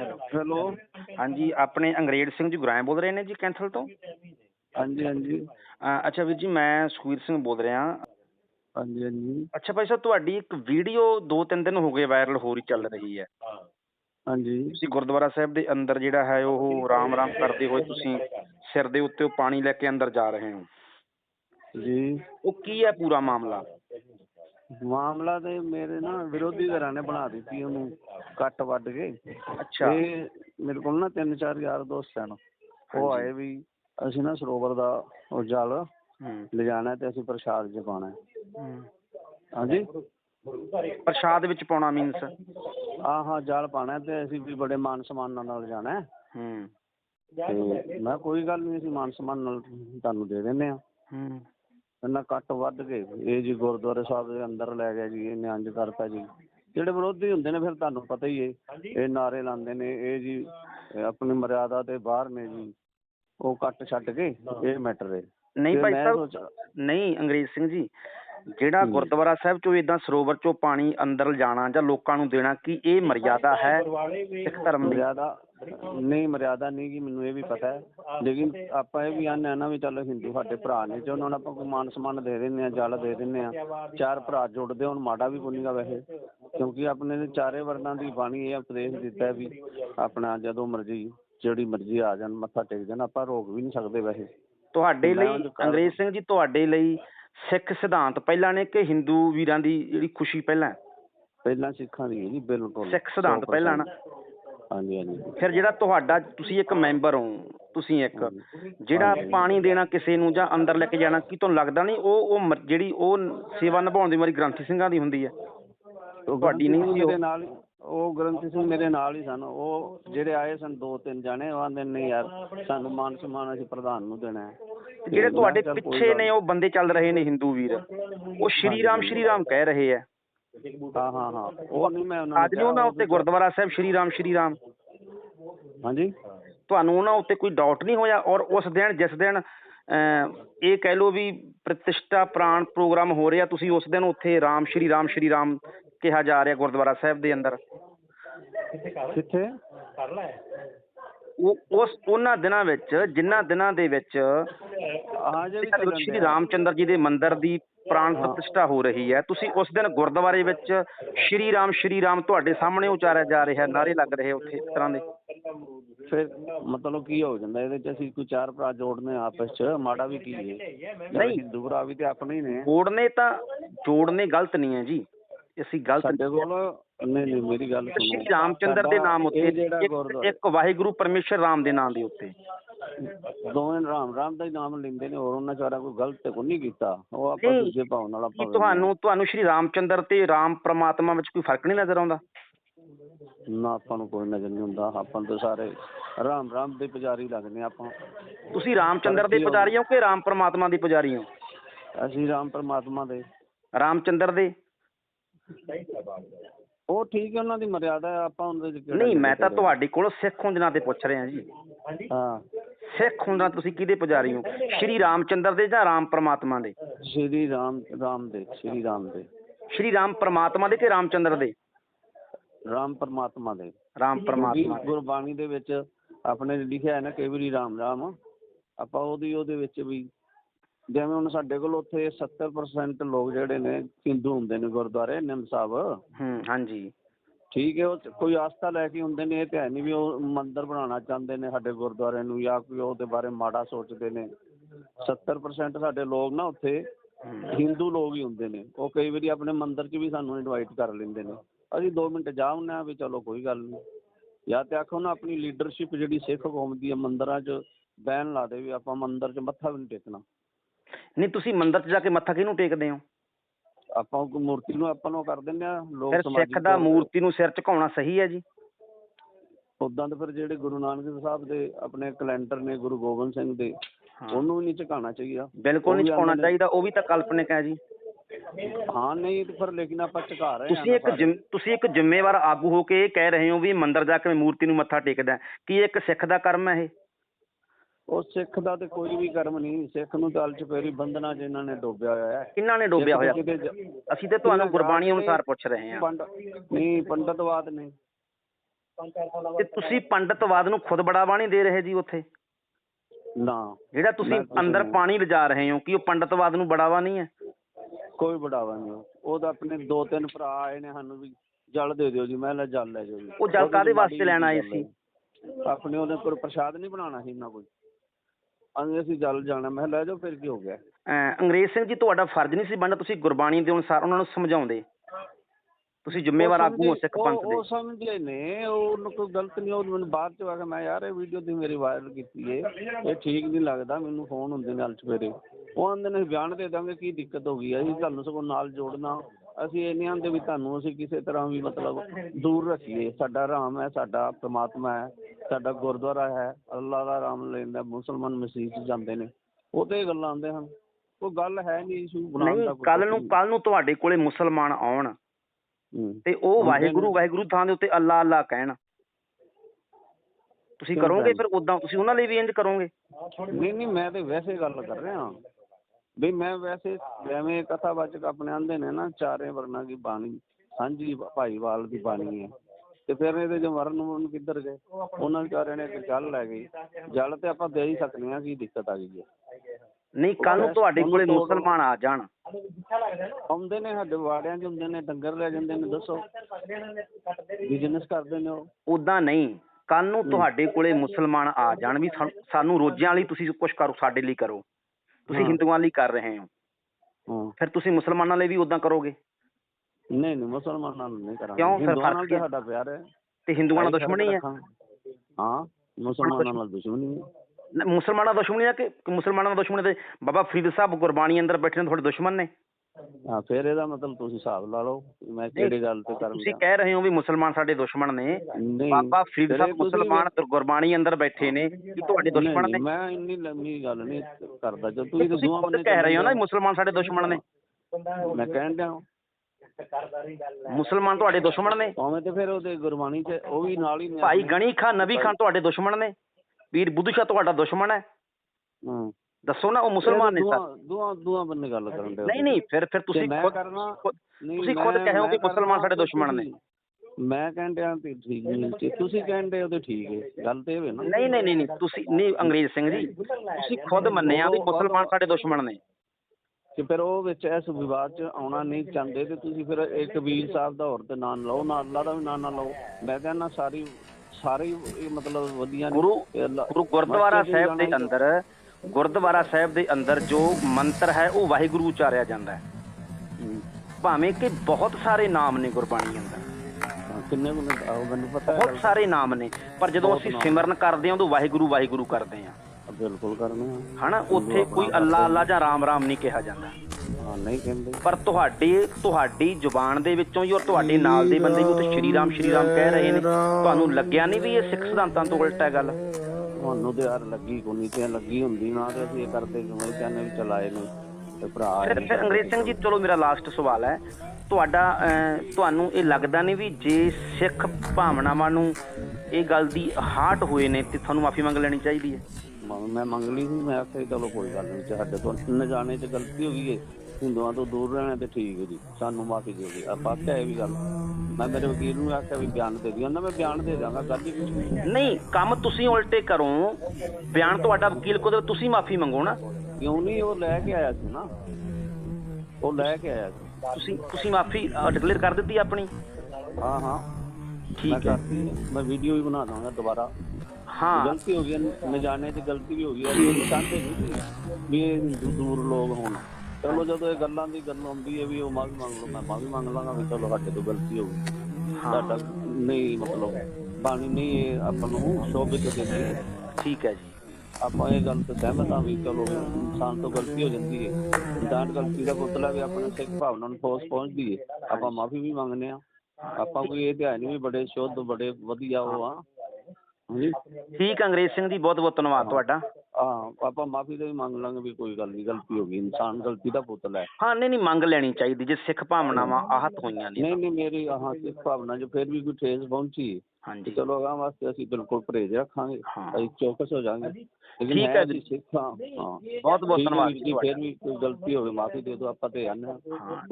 Hello ਹਾਂਜੀ ਆਪਣੇ ਅੰਗਰੇਜ਼ ਸਿੰਘ ਜੀ ਗੁਰਾਇਆ ਬੋਲ ਰਹੇ ਨੇ ਜੀ ਕੈਂਥਲ ਤੋਂ? ਹਾਂਜੀ ਹਾਂਜੀ। ਅੱਛਾ ਵੀਰ ਜੀ ਮੈਂ ਸੁਖਵੀਰ ਸਿੰਘ ਬੋਲ ਰਿਹਾ। ਹਾਂਜੀ ਹਾਂਜੀ। ਅੱਛਾ ਭਾਈ ਸਾਹਿਬ ਤੁਹਾਡੀ ਇੱਕ ਵੀਡੀਓ ਦੋ ਤਿੰਨ ਦਿਨ ਹੋ ਗਏ ਵਾਇਰਲ ਹੋ ਰਹੀ ਚੱਲ ਰਹੀ ਹੈ। ਹਾਂਜੀ। ਤੁਸੀਂ ਗੁਰਦੁਆਰਾ ਸਾਹਿਬ ਦੇ ਅੰਦਰ ਜਿਹੜਾ ਹੈ ਉਹ ਰਾਮ ਰਾਮ ਕਰਦੇ ਹੋਏ ਤੁਸੀਂ ਸਿਰ ਦੇ ਉੱਤੇ ਉਹ ਪਾਣੀ ਲੈ ਕੇ ਅੰਦਰ ਜਾ ਰਹੇ ਹੋ। ਜੀ। ਉਹ ਕੀ ਹੈ ਪੂਰਾ ਮਾਮਲਾ? ਮਾਮਲਾ ਤੇ ਮੇਰੇ ਨਾ ਵਿਰੋਧੀ ਧਿਰਾਂ ਨੇ ਬਣਾ ਦਿੱਤੀ ਉਹਨੂੰ ਕੱਟ ਵੱਢ ਕੇ। ਅੱਛਾ। ਤੇ ਮੇਰੇ ਕੋਲ ਨਾ ਤਿੰਨ ਚਾਰ ਯਾਰ ਦੋਸਤ ਹਨ ਉਹ। ਆਏ ਵੀ ਅਸੀਂ ਨਾ ਸਰੋਵਰ ਦਾ ਉਹ ਜਲ ਲਿਜਾਣਾ ਤੇ ਅਸੀਂ ਪ੍ਰਸ਼ਾਦ ਚ ਪਾਉਣਾ। ਹਾਂਜੀ? ਪ੍ਰਸ਼ਾਦ ਵਿੱਚ ਪਾਉਣਾ ਮੀਨਸ ਹਾਂ ਹਾਂ ਜਲ ਪਾਣਾ ਤੇ ਅਸੀਂ ਵੀ ਬੜੇ ਮਾਨ ਸਨਮਾਨ ਨਾਲ ਜਾਣਾ। ਹੈ। ਮੈਂ ਕੋਈ ਗੱਲ ਨਹੀਂ ਅਸੀਂ ਮਾਨ ਸਨਮਾਨ ਨਾਲ ਤੁਹਾਨੂੰ ਦੇ ਦਿੰਦੇ ਆ ਹੂੰ। ਇਹਨਾਂ ਕੱਟ ਵੱਢ ਕੇ। ਇਹ ਜੀ ਗੁਰਦੁਆਰੇ ਸਾਹਿਬ ਦੇ ਅੰਦਰ ਲੈ ਗਿਆ ਜੀ ਇਹਨੇ ਇੰਜ ਕਰਤਾ ਜੀ। ਜਿਹੜੇ ਵਿਰੋਧੀ ਹੁੰਦੇ ਨੇ ਫਿਰ ਤੁਹਾਨੂੰ ਪਤਾ ਹੀ ਹੈ ਇਹ ਨਾਰੇ ਲਾਉਂਦੇ ਨੇ ਇਹ ਜੀ ਆਪਣੀ ਮਰਿਆਦਾ ਦੇ ਬਾਹਰ ਨੇ ਜੀ ਉਹ ਕੱਟ ਛੱਡ ਕੇ ਇਹ ਮੈਟਰ ਹੈ ਨਹੀਂ ਭਾਈ ਸਾਹਿਬ ਨਹੀਂ ਅੰਗਰੇਜ਼ ਸਿੰਘ ਜੀ ਜਿਹੜਾ। ਗੁਰਦੁਆਰਾ ਸਾਹਿਬ ਚੋਂ ਇਦਾਂ ਸਰੋਵਰ ਚੋਂ ਪਾਣੀ ਅੰਦਰ ਲਿਜਾਣਾ ਜਾਂ ਲੋਕਾਂ ਨੂੰ ਦੇਣਾ ਕੀ ਇਹ ਮਰਿਆਦਾ ਹੈ ਸਿੱਖ ਧਰਮ ਦੀ? ਮਰਿਆਦਾ ਨਹੀਂ ਮਰਿਆਦਾ ਨਹੀਂ ਗੀ ਮੈਨੂੰ ਇਹ ਵੀ ਪਤਾ ਹੈ। ਲੇਕਿਨ ਆਪਾਂ ਇਹ ਵੀ ਆਨੇ ਨਾ ਵੀ ਚੱਲ ਹਿੰਦੂ ਸਾਡੇ ਭਰਾ ਨੇ ਤੇ ਉਹਨਾਂ ਨੂੰ ਆਪਾਂ ਕੋਈ ਮਾਨ ਸਨਮਾਨ ਦੇ ਦਿੰਦੇ ਆ ਜਲ ਦੇ ਦਿੰਦੇ ਆ ਚਾਰ ਭਰਾ ਜੁੜਦੇ ਹੁਣ ਮਾੜਾ ਵੀ ਕੋਈ ਗਾ ਵੈਸੇ ਕਿਉਂਕਿ ਆਪਣੇ ਨੇ ਚਾਰੇ ਵਰਨਾਂ ਦੀ ਬਾਣੀ ਇਹ ਉਪਦੇਸ਼ ਦਿੱਤਾ ਵੀ ਆਪਣਾ ਜਦੋਂ ਮਰਜ਼ੀ ਜਿਹੜੀ ਮਰਜ਼ੀ ਆ ਜਾਣ ਮੱਥਾ ਟੇਕ ਜਾਣ ਆਪਾਂ ਰੋਕ ਵੀ ਨਹੀਂ ਸਕਦੇ ਵੈਸੇ। ਤੁਹਾਡੇ ਲਈ ਅੰਗਰੇਜ਼ ਸਿੰਘ ਜੀ ਤੁਹਾਡੇ ਲਈ ਸਿੱਖ ਸਿਧਾਂਤ ਪਹਿਲਾਂ ਨੇ ਕਿ ਹਿੰਦੂ ਵੀਰਾਂ ਦੀ ਜਿਹੜੀ ਖੁਸ਼ੀ ਪਹਿਲਾਂ ਹੈ? ਪਹਿਲਾਂ ਸਿੱਖਾਂ ਦੀ ਹੈ ਜੀ ਬਿਲਕੁਲ ਸਿੱਖ ਸਿਧਾਂਤ 100% ਪਹਿਲਾਂ ਨਾ ਹਾਂਜੀ ਹਾਂਜੀ ਫਿਰ ਜਿਹੜਾ ਤੁਹਾਡਾ ਤੁਸੀਂ ਇੱਕ ਮੈਂਬਰ ਹੋ ਤੁਸੀਂ ਇੱਕ ਜਿਹੜਾ। ਪਾਣੀ ਦੇਣਾ ਕਿਸੇ ਨੂੰ ਜਾਂ ਅੰਦਰ ਲੈ ਕੇ ਜਾਣਾ ਕੀ ਤੁਹਾਨੂੰ ਲੱਗਦਾ ਨਹੀਂ ਉਹ ਉਹ ਮਰ- ਜਿਹੜੀ ਉਹ ਸੇਵਾ ਨਿਭਾਉਣ ਦੀ ਮਾਰੀ ਗ੍ਰੰਥੀ ਸਿੰਘਾਂ ਦੀ ਹੁੰਦੀ ਹੈ ਉਹ ਤੁਹਾਡੀ ਨਹੀਂ ਸੀ ਉਹ? ਮੇਰੇ ਨਾਲ ਉਹ ਗ੍ਰੰਥੀ ਸਿੰਘ ਮੇਰੇ ਨਾਲ ਹੀ ਸਨ। ਉਹ ਜਿਹੜੇ ਆਏ ਸਨ ਦੋ ਤਿੰਨ ਜਾਣੇ ਉਹ ਆਂਦੇ ਨਹੀਂ ਯਾਰ ਸਾਨੂੰ ਮਾਨ ਸਨਮਾਨ ਅਸੀਂ ਪ੍ਰਧਾਨ ਨੂੰ ਦੇਣਾ ਹੈ। ਜਿਹੜੇ ਤੁਹਾਡੇ ਪਿੱਛੇ ਨੇ ਉਹ ਬੰਦੇ ਚੱਲ ਰਹੇ ਨੇ ਹਿੰਦੂ ਵੀਰ। ਉਹ ਸ਼੍ਰੀ ਰਾਮ ਸ਼੍ਰੀ ਰਾਮ ਕਹਿ ਰਹੇ ਆ। ਹਾਂ ਹਾਂ ਹਾਂ। ਉਹ ਨਹੀਂ ਮੈਂ ਉਹਨਾਂ ਅੱਜ ਨੂੰ ਉਹਨਾਂ ਉੱਤੇ ਗੁਰਦੁਆਰਾ ਸਾਹਿਬ ਸ਼੍ਰੀ ਰਾਮ ਸ਼੍ਰੀ ਰਾਮ। ਹਾਂਜੀ? ਤੁਹਾਨੂੰ ਉਹਨਾਂ ਉੱਤੇ ਕੋਈ ਡਾਊਟ ਨਹੀਂ ਹੋਇਆ? ਔਰ ਉਸ ਦਿਨ ਜਿਸ ਦਿਨ ਇਹ ਕਹਿ ਲਓ ਵੀ ਪ੍ਰਤਿਸ਼ਠਾ ਪ੍ਰਾਣ ਪ੍ਰੋਗਰਾਮ ਹੋ ਰਿਹਾ ਤੁਸੀਂ ਉਸ ਦਿਨ ਉੱਥੇ ਰਾਮ ਸ਼੍ਰੀ ਰਾਮ ਸ਼੍ਰੀ ਰਾਮ ਕਿਹਾ ਜਾ ਰਿਹਾ ਗੁਰਦੁਆਰਾ ਸਾਹਿਬ ਦੇ ਅੰਦਰ? ਕਿੱਥੇ ਉਹ ਉਸ ਉਹਨਾਂ ਦਿਨਾਂ ਵਿੱਚ ਜਿਨ੍ਹਾਂ ਦਿਨਾਂ ਦੇ ਵਿੱਚ ਹਾਂ ਜੇ ਸ਼੍ਰੀ। ਰਾਮਚੰਦਰ ਜੀ ਦੇ ਮੰਦਿਰ ਦੀ ਪ੍ਰਾਣ। ਪ੍ਰਤਿਸ਼ਠਾ ਹੋ ਰਹੀ ਹੈ। ਤੁਸੀਂ ਉਸ ਦਿਨ ਗੁਰਦੁਆਰੇ ਵਿੱਚ ਸ਼੍ਰੀ ਰਾਮ ਸ਼੍ਰੀ ਰਾਮ ਤੁਹਾਡੇ ਸਾਹਮਣੇ ਉਚਾਰਿਆ ਜਾ ਰਿਹਾ ਨਾਰੇ ਲੱਗ ਰਹੇ ਉੱਥੇ ਇਸ ਤਰ੍ਹਾਂ ਦੇ। ਫਿਰ ਮਤਲਬ ਕੀ ਹੋ ਜਾਂਦਾ ਇਹਦੇ ਚ ਅਸੀਂ ਕੋਈ ਚਾਰ ਭਰਾ ਜੋੜਨੇ ਆਪਸ ਚ ਮਾੜਾ ਵੀ ਕੀ ਹੈ? ਨਹੀਂ। ਹਿੰਦੂ ਭਰਾ ਵੀ ਤੇ ਆਪਣੇ ਹੀ ਨੇ। ਜੋੜਨੇ ਤਾਂ ਜੋੜਨੇ ਗਲਤ ਨਹੀਂ ਹੈ ਜੀ। ਅਸੀਂ ਗਲਤ ਸਾਡੇ ਕੋਲ ਨਹੀਂ ਨਹੀਂ ਮੇਰੀ ਗੱਲ ਸੁਣੋ ਸ਼੍ਰੀ ਰਾਮਚੰਦਰ ਦੇ ਨਾਮ ਉੱਤੇ ਇੱਕ- ਵਾਹਿਗੁਰੂ ਪਰਮੇਸ਼ਰ ਰਾਮ ਦੇ ਨਾਮ ਦੇ ਉੱਤੇ। ਦੋਵੇਂ ਰਾਮ ਰਾਮ ਦਾ ਹੀ ਨਾਮ ਲੈਂਦੇ ਨੇ ਹੋਰ ਉਹਨਾਂ ਚਾਰਾ ਕੋਈ ਗਲਤ ਤੇ ਕੋਈ ਨਹੀਂ ਕੀਤਾ। ਉਹ ਆਪਾਂ। ਦੂਜੇ ਭਾਵ ਨਾਲ ਆਪਾਂ ਤੁਹਾਨੂੰ ਤੁਹਾਨੂੰ ਸ਼੍ਰੀ ਰਾਮਚੰਦਰ ਤੇ ਰਾਮ ਪ੍ਰਮਾਤਮਾ ਵਿੱਚ ਕੋਈ ਫ਼ਰਕ ਨਹੀਂ ਨਜ਼ਰ ਆਉਂਦਾ? ਨਾ ਆਪਾਂ ਨੂੰ ਕੋਈ ਨਜ਼ਰ ਨਹੀਂ ਹੁੰਦਾ ਆਪਾਂ ਤਾਂ ਸਾਰੇ ਰਾਮ ਰਾਮ ਦੇ ਪੁਜਾਰੀ ਲੱਗਦੇ ਆਪਾਂ। ਤੁਸੀਂ ਰਾਮਚੰਦਰ ਦੇ ਪੁਜਾਰੀ ਹੋ ਕਿ ਰਾਮ ਪ੍ਰਮਾਤਮਾ ਦੇ ਪੁਜਾਰੀ ਹੋ? ਅਸੀਂ ਰਾਮ ਪਰਮਾਤਮਾ ਦੇ। ਰਾਮਚੰਦਰ ਦੇ? ਉਹ ਠੀਕ ਹੈ ਉਹਨਾਂ ਦੀ ਮਰਿਆਦਾ ਹੈ ਆਪਾਂ ਉਹਨਾਂ ਦੇ ਨਹੀਂ ਮੈਂ ਤਾਂ। ਤੁਹਾਡੇ ਕੋਲ ਸਿੱਖ ਨਾਂ ਤੇ ਪੁੱਛ ਰਿਹਾ ਜੀ। ਹਾਂ। ਸਿੱਖ ਦਾ ਤੁਸੀਂ ਕਿਹਦੇ ਪੁਜਾਰੀ ਹੋ? ਸ਼੍ਰੀ ਰਾਮਚੰਦਰ ਦੇ ਜਾਂ ਰਾਮ ਪ੍ਰਮਾਤਮਾ ਦੇ? ਸ਼੍ਰੀ ਰਾਮ ਰਾਮ ਦੇ ਸ਼੍ਰੀ ਰਾਮ ਦੇ। ਸ਼੍ਰੀ ਰਾਮ ਪ੍ਰਮਾਤਮਾ ਦੇ ਕਿ ਰਾਮਚੰਦਰ ਦੇ? ਰਾਮ ਪਰਮਾਤਮਾ ਦੇ। ਰਾਮ ਪ੍ਰਮਾਤਮਾ ਦੇ ਗੁਰਬਾਣੀ ਦੇ ਵਿੱਚ ਆਪਣੇ ਲਿਖਿਆ ਹੈ ਨਾ ਕਈ ਵਾਰੀ ਰਾਮ ਰਾਮ। ਆਪਾਂ ਉਹਦੀ ਉਹਦੇ ਵਿੱਚ ਵੀ ਜਿਵੇਂ ਹੁਣ ਸਾਡੇ ਕੋਲ ਉੱਥੇ 70% ਲੋਕ ਜਿਹੜੇ ਨੇ ਹਿੰਦੂ ਹੁੰਦੇ ਨੇ ਗੁਰਦੁਆਰੇ ਨਿੰਮ ਸਾਹਿਬ। ਹੂੰ ਹਾਂਜੀ। ਠੀਕ ਹੈ ਉਹ ਕੋਈ ਆਸਥਾ ਲੈ ਕੇ ਹੁੰਦੇ ਨੇ ਇਹ ਤੇ ਹੈ ਨਹੀਂ ਵੀ ਉਹ ਮੰਦਿਰ ਬਣਾਉਣਾ ਚਾਹੁੰਦੇ ਨੇ ਸਾਡੇ ਗੁਰਦੁਆਰੇ ਨੂੰ ਜਾਂ ਕੋਈ ਉਹਦੇ ਬਾਰੇ ਮਾੜਾ ਸੋਚਦੇ ਨੇ। 70% ਸਾਡੇ ਲੋਕ ਨਾ ਉੱਥੇ। ਹਿੰਦੂ ਲੋਕ ਹੀ ਹੁੰਦੇ ਨੇ। ਉਹ ਕਈ ਵਾਰੀ ਆਪਣੇ ਮੰਦਿਰ 'ਚ ਵੀ ਸਾਨੂੰ ਇਨਵਾਈਟ ਕਰ ਲੈਂਦੇ ਨੇ। ਅਸੀਂ 2 ਮਿੰਟ ਜਾ ਆਉਂਦੇ ਹਾਂ ਵੀ ਚਲੋ ਕੋਈ ਗੱਲ ਨਹੀਂ ਜਾਂ ਤੇ ਆਖੋ ਨਾ ਆਪਣੀ ਲੀਡਰਸ਼ਿਪ ਜਿਹੜੀ ਸਿੱਖ ਕੌਮ ਦੀ ਹੈ ਮੰਦਿਰਾਂ 'ਚ ਬੈਨ ਲਾ ਦੇ ਵੀ ਆਪਾਂ ਮੰਦਿਰ 'ਚ ਮੱਥਾ ਵੀ ਨਹੀਂ ਟੇਕਣਾ। ਨਹੀਂ ਤੁਸੀਂ ਮੰਦਿਰ 'ਚ ਜਾ ਕੇ ਮੱਥਾ ਕਿਹਨੂੰ ਟੇਕਦੇ ਹੋ ਆਪਾਂ ਉਹ ਮੂਰਤੀ ਨੂੰ ਆਪਾਂ ਨੂੰ ਕਰ ਦਿੰਦੇ ਆ ਲੋਕ ਫਿਰ ਸਿੱਖ ਦਾ। ਮੂਰਤੀ ਨੂੰ ਸਿਰ ਝੁਕਾਉਣਾ ਸਹੀ ਹੈ ਜੀ ਉਦਾਂ ਤਾਂ ਫਿਰ ਜਿਹੜੇ ਗੁਰੂ ਨਾਨਕ ਸਾਹਿਬ ਦੇ ਆਪਣੇ ਕੈਲੰਡਰ ਨੇ ਗੁਰੂ ਗੋਬਿੰਦ ਸਿੰਘ ਦੇ। ਉਹਨੂੰ ਵੀ ਨਹੀਂ ਝੁਕਾਉਣਾ ਚਾਹੀਦਾ ਬਿਲਕੁਲ ਨਹੀਂ ਝੁਕਾਉਣਾ। ਚਾਹੀਦਾ ਉਹ ਵੀ ਤਾਂ ਕਾਲਪਨਿਕ ਹੈ ਜੀ ਹਾਂ ਨਹੀਂ ਤੇ ਫਿਰ ਲੇਕਿਨ ਆਪਾਂ ਝੁਕਾ ਰਹੇ ਤੁਸੀਂ ਹਾਂ ਇੱਕ ਜ਼ਿੰਮ- ਤੁਸੀਂ ਇੱਕ ਜ਼ਿੰਮੇਵਾਰ ਆਗੂ ਹੋ ਕੇ ਇਹ ਕਹਿ ਰਹੇ ਹੋ ਵੀ ਮੰਦਿਰ ਜਾ ਕੇ ਮੂਰਤੀ ਨੂੰ ਮੱਥਾ ਟੇਕਦਾ। ਕੀ ਇਹ ਇੱਕ ਸਿੱਖ ਦਾ ਕਰਮ ਹੈ ਇਹ ਉਹ ਸਿੱਖ ਦਾ ਤੇ ਕੋਈ ਵੀ ਕਰਮ ਨਹੀਂ ਸਿੱਖ ਨੂੰ ਤਾਂ ਅਲਚਪੇਰੀ ਬੰਧਨਾਂ 'ਚ ਇਹਨਾਂ ਨੇ ਡੋਬਿਆ ਹੋਇਆ ਹੈ। ਕਿਹਨਾਂ ਨੇ ਡੋਬਿਆ ਹੋਇਆ? ਅਸੀਂ ਤੇ ਤੁਹਾਨੂੰ ਇਹਨਾਂ ਗੁਰਬਾਣੀ ਅਨੁਸਾਰ ਪੁੱਛ ਰਹੇ ਹਾਂ। ਨਹੀਂ ਪੰਡਤਵਾਦ ਨੇ ਤੇ ਤੁਸੀਂ ਪੰਡਤਵਾਦ ਨੂੰ ਖੁਦ ਬੜਾਵਾ ਨਹੀਂ ਦੇ ਰਹੇ ਜੀ ਉੱਥੇ? ਨਾ। ਜਿਹੜਾ ਤੁਸੀਂ ਅੰਦਰ ਨਹੀਂ। ਪਾਣੀ ਲਿਜਾ ਰਹੇ ਹੋ ਕੀ ਉਹ ਪੰਡਤਵਾਦ ਨੂੰ ਬੜਾਵਾ ਨਹੀਂ ਹੈ? ਕੋਈ ਬੜਾਵਾ ਨਹੀਂ। ਉਹ ਤਾਂ ਆਪਣੇ ਦੋ ਤਿੰਨ ਭਰਾ ਆਏ ਨੇ ਸਾਨੂੰ ਵੀ ਜਲ ਦੇ ਦਿਓ ਜੀ ਮੈਂ ਲੈ ਜਲ ਲੈ ਜਾਓ ਜੀ। ਉਹ ਜਲ ਚ ਵਾਸਤੇ ਲੈਣ ਆਏ ਸੀ? ਆਪਣੇ ਉਹਦੇ ਕੋਲ ਪ੍ਰਸ਼ਾਦ ਨਹੀਂ ਬਣਾਉਣਾ ਸੀ ਨਾ ਕੋਈ। ਅਸੀਂ ਅਸੀਂ ਜਲ ਜਾਣਾ। ਮੈਂ ਕਿਹਾ ਲੈ ਜਾਓ ਫਿਰ ਕੀ ਹੋ ਗਿਆ? ਅਹ ਅੰਗਰੇਜ਼ ਸਿੰਘ ਜੀ ਤੁਹਾਡਾ ਫਰਜ਼ ਨਹੀਂ ਸੀ ਬਣਦਾ ਤੁਸੀਂ ਗੁਰਬਾਣੀ ਦੇ ਅਨੁਸਾਰ ਉਹਨਾਂ ਨੂੰ ਸਮਝਾਉਂਦੇ। ਤੁਸੀਂ ਜ਼ਿੰਮੇਵਾਰ ਆਗੂ ਹੋ ਸਿੱਖ ਪੰਥ ਉਹ- ਦੇ। ਉਹ ਸਮਝੇ ਨੇ ਉਹ ਉਹਨੂੰ ਕੋਈ ਗਲਤ ਨਹੀਂ ਉਹ ਮੈਨੂੰ ਬਾਅਦ ਚ ਆ ਕੇ ਮੈਂ ਯਾਰ ਇਹ ਵੀਡੀਓ ਤੁਸੀਂ ਮੇਰੀ ਵਾਇਰਲ ਕੀਤੀ ਏ ਇਹ ਠੀਕ ਨਹੀਂ ਲੱਗਦਾ ਮੈਨੂੰ ਫੋਨ ਹੁੰਦੇ ਨੇ ਹਲ ਸਵੇਰੇ ਉਹ ਆਂਦੇ ਨੇ ਬਿਆਨ ਦੇ ਦਾਂਗੇ ਕੀ ਦਿੱਕਤ ਹੋ ਗਈ ਹੈ ਅਸੀਂ ਤੁਹਾਨੂੰ ਸਗੋਂ ਨਾਲ ਜੋੜਨਾ। ਅਸੀਂ ਇਹ ਨਹੀਂ ਆਂਦੇ ਵੀ ਤੁਹਾਨੂੰ ਅਸੀਂ ਕਿਸੇ ਤਰ੍ਹਾਂ ਵੀ ਮਤਲਬ ਦੂਰ ਰੱਖੀਏ ਸਾਡਾ ਰਾਮ ਹੈ ਸਾਡਾ ਪ੍ਰਮਾਤਮਾ ਹੈ। ਸਾਡਾ ਗੁਰਦੁਆਰਾ ਹੈ ਅੱਲਾ ਦਾ ਰਾਮ ਲੈਂਦਾ ਮੁਸਲਮਾਨ ਮਸੀਤ 'ਚ ਜਾਂਦੇ ਨੇ। ਉਹ ਇਹ ਗੱਲਾਂ ਆਉਂਦੇ ਹਨ। ਕੋਈ ਗੱਲ ਹੈ ਨਹੀਂ ਇਸ਼ੂ ਬਣਾਉਣ ਦਾ ਕੱਲ ਨੂੰ ਕੱਲ ਨੂੰ ਤੁਹਾਡੇ ਕੋਲੇ ਮੁਸਲਮਾਨ ਆਉਣ। ਤੇ ਉਹ ਵਾਹਿਗੁਰੂ। ਵਾਹਿਗੁਰੂ ਥਾਂ ਦੇ ਉੱਤੇ ਅੱਲਾ ਅੱਲਾ ਕਹਿਣ। ਤੁਸੀਂ ਕਰੋਗੇ? ਫਿਰ ਉਦਾਂ ਤੁਸੀਂ ਉਹਨਾਂ ਲਈ ਵੀ ਇੰਜ ਕਰੋਗੇ? ਨਹੀਂ ਨਹੀਂ ਮੈਂ ਤੇ ਵੈਸੇ ਗੱਲ ਕਰ ਰਿਹਾ ਵੀ ਮੈਂ ਵੈਸੇ ਐਵੇਂ ਕਥਾਵਾਚਕ ਆਪਣੇ ਆਂਦੇ ਨੇ ਨਾ ਚਾਰੇ ਵਰਨਾ ਦੀ ਬਾਣੀ ਸਾਂਝੀ ਭਾਈਵਾਲ ਦੀ ਬਾਣੀ ਹੈ। ਤੇ ਫਿਰ ਇਹਦੇ ਚ ਮਰਨ ਮੁਰਨ ਕਿੱਧਰ ਗਏ? ਉਹਨਾਂ ਵਿਚਾਰਿਆਂ ਨੇ ਜਲ ਲੈ ਗਈ। ਜਲ ਤੇ ਆਪਾਂ ਦੇ ਹੀ ਸਕਦੇ ਹਾਂ ਕੀ ਦਿੱਕਤ ਆ ਗਈ ਹੈ। ਨਹੀਂ ਕੱਲ ਨੂੰ ਤੁਹਾਡੇ ਕੋਲੇ ਮੁਸਲਮਾਨ ਆ ਜਾਣ। ਆਉਂਦੇ ਨੇ ਸਾਡੇ ਵਾੜਿਆਂ 'ਚ ਹੁੰਦੇ ਨੇ ਡੰਗਰ ਲੈ ਜਾਂਦੇ ਨੇ ਦੱਸੋ। ਬਿਜ਼ਨਸ ਕਰਦੇ ਨੇ ਉਹ। ਉਦਾਂ ਨਹੀਂ ਕੱਲ ਨੂੰ ਤੁਹਾਡੇ ਕੋਲੇ ਮੁਸਲਮਾਨ ਆ ਜਾਣ ਵੀ ਸਾਨੂੰ- ਰੋਜ਼ਿਆਂ ਲਈ ਤੁਸੀਂ ਕੁਝ ਕਰੋ ਸਾਡੇ ਲਈ ਕਰੋ। ਤੁਸੀਂ। ਹਿੰਦੂਆਂ ਲਈ ਕਰ ਰਹੇ ਹਾਂ। ਫਿਰ ਤੁਸੀਂ ਮੁਸਲਮਾਨਾਂ ਲਈ ਵੀ ਉਦਾਂ ਕਰੋਗੇ? ਨਹੀਂ ਨਹੀਂ ਮੁਸਲਮਾਨਾਂ ਨੂੰ ਨਹੀਂ ਕਰਾਂਗੇ ਕਿਉਂ? ਫਿਰ ਹਿੰਦੂਆਂ ਫ਼ਰਕ ਨਾਲ ਕੀ ਤਾਂ ਹੈ? ਸਾਡਾ ਪਿਆਰ ਹੈ ਤੇ ਹਿੰਦੂਆਂ ਨਾਲ ਭਾਈ ਦੁਸ਼ਮਣੀ ਹੈ ਰੱਖਾਂ। ਹਾਂ ਮੁਸਲਮਾਨਾਂ ਨਾਲ ਦੁਸ਼ਮਣੀ ਹੈ ਨ- ਮੁਸਲਮਾਨਾਂ ਦਾ ਦੁਸ਼ਮਣੀ ਹੈ ਕਿ ਕਿ ਮੁਸਲਮਾਨਾਂ ਦਾ ਦੁਸ਼ਮਣੀ ਤੇ ਬਾਬਾ ਫਰੀਦ ਸਾਹਿਬ ਗੁਰਬਾਣੀ ਅੰਦਰ ਬੈਠੇ ਨੇ ਤੁਹਾਡੇ ਦੁਸ਼ਮਣ ਨੇ ਹਾਂ ਫਿਰ ਇਹਦਾ ਮਤਲਬ ਤੁਸੀਂ ਹਿਸਾਬ ਲਾ ਲਓ ਵੀ ਮੈਂ ਕਿਹੜੀ ਗੱਲ ਤੇ ਕਰਨ ਤੁਸੀਂ ਡਿਆ। ਕਹਿ ਰਹੇ ਹੋ ਵੀ ਮੁਸਲਮਾਨ ਸਾਡੇ ਦੁਸ਼ਮਣ ਨੇ ਨਹੀਂ ਬਾਬਾ ਫਰੀਦ ਫਿਰ ਸਾਹਿਬ ਇਹ ਤੁਸੀਂ- ਮੁਸਲਮਾਨ ਤੇ ਗੁਰਬਾਣੀ ਅੰਦਰ ਬੈਠੇ ਨੇ ਕਿ ਤੁਹਾਡੇ ਦੁਸ਼ਮਣ ਨਹੀਂ, ਨੇ ਮੈਂ ਇੰਨੀ ਲੰਮੀ ਗੱਲ ਨਹੀਂ ਕਰਦਾ ਜਦ ਤੇ ਤੁਸੀਂ ਤਾਂ ਤੁਸੀਂ ਦੋਵਾਂ ਖੁਦ ਬੰਨੇ ਕਹਿ ਰਹੇ ਹੋ ਨਾ ਚੱਲੇ ਮੁਸਲਮਾਨ ਸਾਡੇ ਦੁਸ਼ਮਣ ਨੇ ਮੈਂ ਕਹਿਣ ਡਿਆ ਮੁਸਲਮਾਨ ਤੁਹਾਡੇ ਦੁਸ਼ਮਣ ਨੇ? ਉਵੇਂ ਤੇ ਫਿਰ ਉਹਦੇ ਗੁਰਬਾਣੀ 'ਚ ਉਹ ਵੀ ਨਾਲ ਹੀ ਭਾਈ। ਗਣੀ ਖਾਨ ਨਬੀ ਖਾਨ ਤੁਹਾਡੇ ਦੁਸ਼ਮਣ ਨੇ। ਵੀਰ ਬੁੱਧੂ ਸ਼ਾਹ ਤੁਹਾਡਾ ਦੁਸ਼ਮਣ ਹੈ। ਹਾਂ। ਦੱਸੋ ਨਾ ਉਹ ਮੁਸਲਮਾਨ ਨੇ ਦੋਵਾਂ ਦੋਵਾਂ ਦੋਵਾਂ ਬੰਨੇ ਗੱਲ ਕਰਨ ਦੇ ਨਹੀਂ ਨਹੀਂ ਫਿਰ ਫਿਰ ਤੁਸੀਂ ਮੈਂ ਖੁਦ ਤੁਸੀਂ ਖੁਦ ਕਹੋ ਕਿ ਮੁਸਲਮਾਨ ਸਾਡੇ ਦੁਸ਼ਮਣ ਨੇ। ਮੈਂ ਕਹਿਣ ਡਿਆ ਤੇ ਠੀਕ ਨਹੀਂ ਤੇ ਤੁਸੀਂ ਕਹਿਣ ਡਏ ਹੋ ਤੇ ਠੀਕ ਹੈ। ਗੱਲ ਤੇ ਹੋਵੇ ਨਾ। ਨਹੀਂ ਨਹੀਂ ਨਹੀਂ, ਤੁਸੀਂ ਨਹੀਂ ਅੰਗਰੇਜ਼ ਸਿੰਘ ਜੀ ਤੁਸੀਂ ਖੁਦ ਮੰਨਿਆ ਵੀ ਮੁਸਲਮਾਨ ਸਾਡੇ ਦੁਸ਼ਮਣ ਨੇ। ਕਿ ਫਿਰ ਉਹ ਵਿੱਚ ਇਸ ਵਿਵਾਦ 'ਚ ਆਉਣਾ ਨਹੀਂ ਚਾਹੁੰਦੇ ਤੇ ਤੁਸੀਂ ਫਿਰ ਇਹ ਕਬੀਰ ਸਾਹਿਬ ਦਾ ਹੋਰ ਤੇ ਨਾਂ ਲਓ ਨਾ ਅੱਲਾ ਦਾ ਵੀ ਨਾਂ ਨਾ ਲਓ। ਮੈਂ ਕਹਿੰਦਾ ਸਾਰੀ ਸਾਰੇ ਇਹ ਮਤਲਬ ਵਧੀਆ ਨੇ ਗੁਰੂ ਗੁਰਦੁਆਰਾ ਸਾਹਿਬ ਦੇ ਅੰਦਰ ਗੁਰਦੁਆਰਾ ਸਾਹਿਬ ਦੇ ਅੰਦਰ ਜੋ ਮੰਤਰ ਹੈ ਉਹ ਵਾਹਿਗੁਰੂ ਉਚਾਰਿਆ ਜਾਂਦਾ ਹੈ। ਭਾਵੇਂ ਕਿ ਬਹੁਤ ਸਾਰੇ ਨਾਮ ਨੇ ਗੁਰਬਾਣੀ ਅੰਦਰ। ਕਿੰਨੇ ਮੈਨੂੰ ਪਤਾ ਬਹੁਤ ਸਾਰੇ ਨਾਮ ਨੇ ਪਰ ਜਦੋਂ ਅਸੀਂ। ਸਿਮਰਨ ਕਰਦੇ ਹਾਂ ਉਦੋਂ ਵਾਹਿਗੁਰੂ ਵਾਹਿਗੁਰੂ ਕਰਦੇ ਹਾਂ। ਬਿਲਕੁਲ ਕਰਨੇ ਆ। ਹਨਾ ਉੱਥੇ ਕੋਈ ਅੱਲਾ ਅੱਲਾ ਜਾਂ ਰਾਮ ਰਾਮ ਨਹੀਂ ਕਿਹਾ ਜਾਂਦਾ। ਹਾਂ ਨਹੀਂ ਕਹਿੰਦੇ। ਪਰ ਤੁਹਾਡੇ ਤੁਹਾਡੀ ਜ਼ੁਬਾਨ ਦੇ ਵਿੱਚੋਂ ਹੀ ਔਰ ਤੁਹਾਡੇ ਨਾਲ ਦੇ ਬੰਦੇ ਵੀ ਉੱਥੇ ਸ਼੍ਰੀ ਰਾਮ ਸ਼੍ਰੀ ਰਾਮ ਕਹਿ ਰਹੇ ਨੇ। ਤੁਹਾਨੂੰ ਲੱਗਿਆ ਨਹੀਂ ਵੀ ਇਹ ਸਿੱਖ ਸਿਧਾਂਤਾਂ ਤੋਂ ਉਲਟ ਹੈ ਗੱਲ? ਤੁਹਾਨੂੰ ਤੇ ਯਾਰ ਲੱਗੀ ਕੋਈ ਨਹੀਂ ਤੇ ਲੱਗੀ ਹੁੰਦੀ ਨਾ ਤੇ ਅਸੀਂ ਇਹ ਕਰਦੇ ਕਿਵੇਂ ਕਹਿੰਦੇ ਵੀ ਚਲਾਏ ਨੇ। ਤੇ ਭਰਾ ਫਿਰ ਫਿਰ ਅੰਗਰੇਜ਼ ਸਿੰਘ ਜੀ ਚਲੋ ਮੇਰਾ ਲਾਸਟ ਸਵਾਲ ਹੈ। ਤੁਹਾਡਾ ਤੁਹਾਨੂੰ ਇਹ ਲੱਗਦਾ ਨਹੀਂ ਵੀ ਜੇ ਸਿੱਖ ਭਾਵਨਾਵਾਂ ਨੂੰ ਇਹ ਗੱਲ ਦੀ ਹਾਰਟ ਹੋਏ ਨੇ ਤੇ ਤੁਹਾਨੂੰ ਮਾਫੀ ਮੰਗ ਲੈਣੀ ਚਾਹੀਦੀ ਹੈ? ਮ- ਮੈਂ ਮੰਗ ਲਈ ਸੀ ਮੈਂ ਆਖਿਆ ਚਲੋ ਕੋਈ ਗੱਲ ਨਹੀਂ ਸਾਡੇ ਤੋਂ ਨ ਜਾਣੇ 'ਚ ਗਲਤੀ ਹੋ ਗਈ ਹੈ ਹਿੰਦੂਆਂ ਤੋਂ ਦੂਰ ਰਹਿਣਾ ਤੇ ਠੀਕ ਹੈ ਜੀ ਸਾਨੂੰ ਮਾਫੀ ਦਿਓ ਜੀ। ਆਪਾਂ ਆਖਿਆ ਇਹ ਵੀ ਗੱਲ। ਮੈਂ ਮੇਰੇ ਵਕੀਲ ਨੂੰ ਆਖਿਆ ਵੀ ਬਿਆਨ ਦੇ ਦਿਓ। ਨਾ ਮੈਂ ਬਿਆਨ ਦੇ ਦਾਂਗਾ ਗੱਲ ਹੀ ਕੁਛ ਨਹੀਂ ਨਹੀਂ ਕੰਮ ਤੁਸੀਂ ਉਲਟੇ ਕਰੋ। ਬਿਆਨ ਤੁਹਾਡਾ ਵਕੀਲ ਕੋਲ ਤੁਸੀਂ ਮਾਫੀ ਮੰਗੋ ਨਾ। ਕਿਉਂ ਨਹੀਂ? ਉਹ ਲੈ ਕੇ ਆਇਆ ਸੀ ਨਾ। ਉਹ ਲੈ ਕੇ ਆਇਆ ਸੀ। ਤੁਸੀਂ ਤੁਸੀਂ ਮਾਫੀ ਡਿਕਲੇਅਰ ਕਰ ਦਿੱਤੀ ਆਪਣੀ? ਹਾਂ ਹਾਂ। ਮੈਂ ਠੀਕ ਹੈ। ਕਰਤੀ। ਹੈ। ਮੈਂ ਵੀਡੀਓ ਵੀ ਬਣਾ ਦਾਂਗਾ ਦੁਬਾਰਾ। ਹਾਂ। ਗਲਤੀ ਹੋ ਗਈ ਨ ਜਾਣੇ 'ਚ ਗਲਤੀ ਵੀ ਹੋ ਗਈ ਇਹ ਚਾਹੁੰਦੇ ਨਹੀਂ ਸੀ ਵੀ ਇਹ ਹਿੰਦੂ ਦੂਰ ਲੋਕ ਹੋਣ। ਚਲੋ ਜਦੋਂ ਇਹ ਗੱਲਾਂ ਦੀ ਗੱਲ ਆਉਂਦੀ ਹੈ ਵੀ ਉਹ ਮਾਫੀ ਮੰਗ ਲਓ ਮੈਂ ਮਾਫੀ ਮੰਗ ਲਾਂਗਾ ਵੀ ਚਲੋ ਸਾਡੇ ਤੋਂ ਗਲਤੀ ਹੋ ਗਈ। ਸਾਡਾ ਨਹੀਂ ਮਤਲਬ ਬਾਣੀ ਨਹੀਂ ਆਪਾਂ ਨੂੰ ਸ਼ੋਭਿਤ ਦਿੰਦੀ ਠੀਕ ਹੈ ਜੀ। ਆਪਾਂ ਇਹ ਗੱਲ ਤੋਂ ਸਹਿਮਤ ਹਾਂ ਵੀ ਚਲੋ ਇਨਸਾਨ ਤੋਂ ਗਲਤੀ ਹੋ ਜਾਂਦੀ ਹੈ। ਇਨਸਾਨ ਗਲਤੀ ਦਾ ਪੁਤਲਾ ਵੀ ਆਪਣੇ ਸਿੱਖ ਭਾਵਨਾ ਨੂੰ ਠੋਸ ਪਹੁੰਚਦੀ ਹੈ। ਆਪਾਂ ਮਾਫੀ ਵੀ ਮੰਗਨੇ ਆ ਆਪਾਂ ਕੋਈ ਇਹ ਧਿਆਨ ਨਹੀਂ ਵੀ ਬੜੇ ਸ਼ੁੱਧ ਬੜੇ ਵਧੀਆ ਉਹ ਆ ਹਾਂਜੀ। ਠੀਕ ਹੈ, ਅੰਗਰੇਜ਼ ਸਿੰਘ ਜੀ ਬਹੁਤ ਬਹੁਤ ਧੰਨਵਾਦ ਤੁਹਾਡਾ। ਹਾਂ ਆਪਾਂ ਮਾਫੀ ਤੇ ਵੀ ਮੰਗ ਲਾਂਗੇ ਵੀ ਕੋਈ ਗੱਲ ਨਹੀਂ ਗਲਤੀ ਹੋ ਗਈ ਇਨਸਾਨ ਗਲਤੀ ਦਾ ਪੁਤਲਾ ਹੈ ਹਾਂ ਨਹੀਂ ਨਹੀਂ ਮੰਗ ਲੈਣੀ ਚਾਹੀਦੀ ਜੇ ਸਿੱਖ ਭਾਵਨਾਵਾਂ ਆਹਤ ਹੋਈਆਂ ਨੇ ਨਹੀਂ ਨਹੀਂ ਮੇਰੀ ਆਹਾਂ ਸਿੱਖ ਭਾਵਨਾ 'ਚ ਫਿਰ ਵੀ ਕੋਈ ਠੇਸ ਪਹੁੰਚੀ। ਹਾਂਜੀ। ਚਲੋ ਅਗਾਂਹ ਵਾਸਤੇ ਅਸੀਂ ਬਿਲਕੁਲ ਪਰਹੇਜ਼ ਰੱਖਾਂਗੇ ਹਾਂ। ਅਸੀਂ ਚੌਕਸ ਹੋ ਜਾਾਂਗੇ ਠੀਕ ਹੈ ਜੀ। ਸਿੱਖ ਹਾਂ ਹਾਂ। ਬਹੁਤ ਬਹੁਤ ਹੈ ਧੰਨਵਾਦ ਜੀ ਫਿਰ ਵੀ ਕੋਈ ਗਲਤੀ ਹੋਵੇ ਮਾਫੀ ਦੇ ਦਿਓ ਆਪਾਂ ਤੇ ਆਨੇ ਹਾਂ।